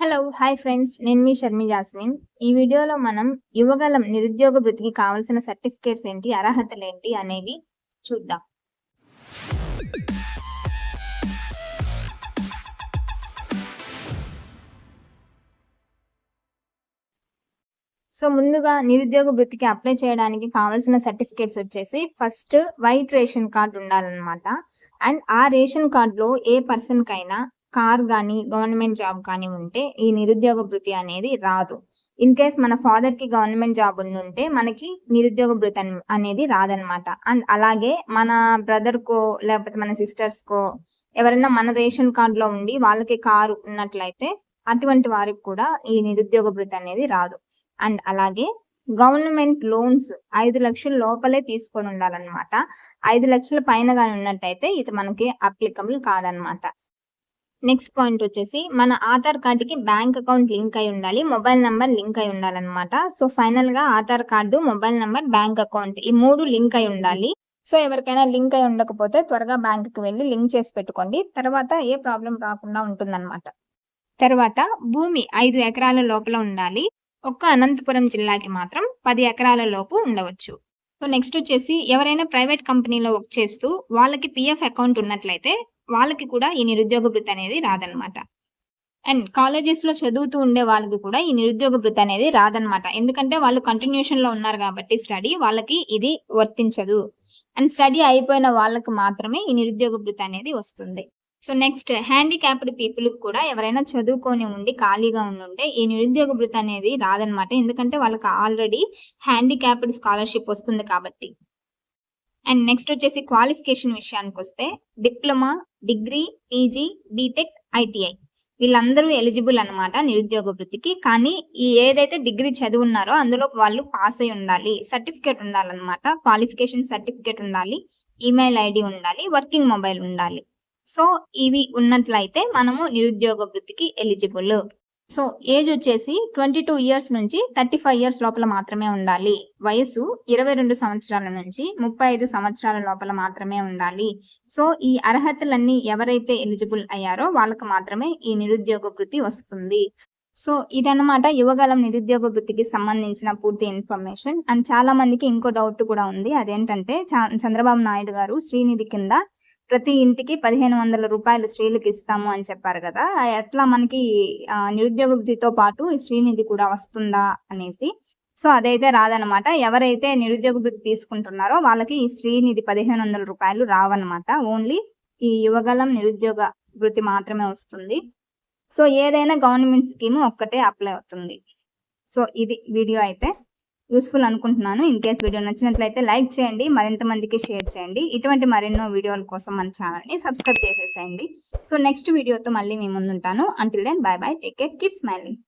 Hello hi friends నేను మీ Sharmi jasmine ఈ వీడియోలో మనం యువగలం నిరుద్యోగ వృత్తికి కావాల్సిన సర్టిఫికేట్స్ ఏంటి అర్హతలు ఏంటి అనేవి చూద్దాం. సో ముందుగా నిరుద్యోగ వృత్తికి అప్లై చేయడానికి కావాల్సిన సర్టిఫికేట్స్ వచ్చేసి ఫస్ట్ వైట్ రేషన్ కార్డ్ ఉండాలన్నమాట. అండ్ ఆ రేషన్ కార్డులో ఏ పర్సన్కైనా కార్ కానీ గవర్నమెంట్ జాబ్ కానీ ఉంటే ఈ నిరుద్యోగ భృతి అనేది రాదు. ఇన్ కేస్ మన ఫాదర్కి గవర్నమెంట్ జాబ్ ఉంటే మనకి నిరుద్యోగ భృతి అనేది రాదనమాట. అండ్ అలాగే మన బ్రదర్ కో లేకపోతే మన సిస్టర్స్ కో ఎవరైనా మన రేషన్ కార్డ్లో ఉండి వాళ్ళకి కారు ఉన్నట్లయితే అటువంటి వారికి కూడా ఈ నిరుద్యోగ భృతి అనేది రాదు. అండ్ అలాగే గవర్నమెంట్ లోన్స్ ఐదు లక్షల లోపలే తీసుకొని ఉండాలన్నమాట. ఐదు లక్షల పైన కానీ ఉన్నట్టయితే ఇది మనకి అప్లికబుల్ కాదనమాట. నెక్స్ట్ పాయింట్ వచ్చేసి మన ఆధార్ కార్డుకి బ్యాంక్ అకౌంట్ లింక్ అయి ఉండాలి మొబైల్ నెంబర్ లింక్ అయి ఉండాలన్నమాట. సో ఫైనల్గా Aadhaar card mobile number bank account ఈ మూడు లింక్ అయి ఉండాలి. సో ఎవరికైనా లింక్ అయి ఉండకపోతే త్వరగా బ్యాంకుకి వెళ్ళి లింక్ చేసి పెట్టుకోండి. తర్వాత ఏ ప్రాబ్లం రాకుండా ఉంటుందన్నమాట. తర్వాత భూమి ఐదు ఎకరాల లోపల ఉండాలి. ఒక్క అనంతపురం జిల్లాకి మాత్రం పది ఎకరాల లోపు ఉండవచ్చు. సో నెక్స్ట్ వచ్చేసి ఎవరైనా ప్రైవేట్ కంపెనీలో వర్క్ చేస్తూ వాళ్ళకి పిఎఫ్ అకౌంట్ ఉన్నట్లయితే వాళ్ళకి కూడా ఈ నిరుద్యోగ వృత్తి అనేది రాదనమాట అండ్ కాలేజెస్లో చదువుతూ ఉండే వాళ్ళకి కూడా ఈ నిరుద్యోగ వృత్తి అనేది రాదనమాట ఎందుకంటే వాళ్ళు కంటిన్యూషన్లో ఉన్నారు కాబట్టి స్టడీ వాళ్ళకి ఇది వర్తించదు. అండ్ స్టడీ అయిపోయిన వాళ్ళకి మాత్రమే ఈ నిరుద్యోగ వృత్తి అనేది వస్తుంది. సో నెక్స్ట్ హ్యాండిక్యాప్డ్ పీపుల్ కూడా ఎవరైనా చదువుకొని ఉండి ఖాళీగా ఉండుంటే ఈ నిరుద్యోగ వృత్తి అనేది రాదనమాట ఎందుకంటే వాళ్ళకి ఆల్రెడీ హ్యాండిక్యాప్డ్ స్కాలర్షిప్ వస్తుంది కాబట్టి. అండ్ నెక్స్ట్ వచ్చేసి క్వాలిఫికేషన్ విషయానికి వస్తే diploma degree PG BTech ITI వీళ్ళందరూ ఎలిజిబుల్ అనమాట నిరుద్యోగ వృత్తికి. కానీ ఈ ఏదైతే డిగ్రీ చదువున్నారో అందులో వాళ్ళు పాస్ అయి ఉండాలి సర్టిఫికేట్ ఉండాలన్నమాట. క్వాలిఫికేషన్ సర్టిఫికేట్ ఉండాలి ఈమెయిల్ ఐడి ఉండాలి వర్కింగ్ మొబైల్ ఉండాలి. సో ఇవి ఉన్నట్లయితే మనము నిరుద్యోగ వృత్తికి ఎలిజిబుల్ సో ఏజ్ వచ్చేసి ట్వంటీ టూ ఇయర్స్ నుంచి థర్టీ ఫైవ్ ఇయర్స్ లోపల మాత్రమే ఉండాలి. వయసు ఇరవై రెండు సంవత్సరాల నుంచి ముప్పై ఐదు సంవత్సరాల లోపల మాత్రమే ఉండాలి. సో ఈ అర్హతలన్నీ ఎవరైతే ఎలిజిబుల్ అయ్యారో వాళ్ళకు మాత్రమే ఈ నిరుద్యోగ వృత్తి వస్తుంది. సో ఇదన్నమాట యువగలం నిరుద్యోగ వృత్తికి సంబంధించిన పూర్తి ఇన్ఫర్మేషన్. అండ్ చాలా మందికి ఇంకో డౌట్ కూడా ఉంది. అదేంటంటే చంద్రబాబు నాయుడు గారు శ్రీనిధి కింద ప్రతి ఇంటికి పదిహేను వందల రూపాయలు స్త్రీలకు ఇస్తాము అని చెప్పారు కదా. ఎట్లా మనకి నిరుద్యోగ వృత్తితో పాటు ఈ శ్రీనిధి కూడా వస్తుందా అనేసి. సో అదైతే రాదనమాట ఎవరైతే నిరుద్యోగ వృత్తి తీసుకుంటున్నారో వాళ్ళకి ఈ శ్రీనిధి పదిహేను వందల రూపాయలు రావన్నమాట. ఓన్లీ ఈ యువగలం నిరుద్యోగ వృత్తి మాత్రమే వస్తుంది. సో ఏదైనా గవర్నమెంట్ స్కీమ్ ఒక్కటే అప్లై అవుతుంది. సో ఇది వీడియో అయితే యూస్ఫుల్ అనుకుంటున్నాను. ఇన్ కేస్ వీడియో నచ్చినట్లయితే లైక్ చేయండి మరింత మందికి షేర్ చేయండి. ఇటువంటి మరెన్నో వీడియోల కోసం మన ఛానల్ని సబ్స్క్రైబ్ చేసేసేయండి. సో నెక్స్ట్ వీడియోతో మళ్ళీ మీ ముందుంటాను. Until then bye bye take care keep smiling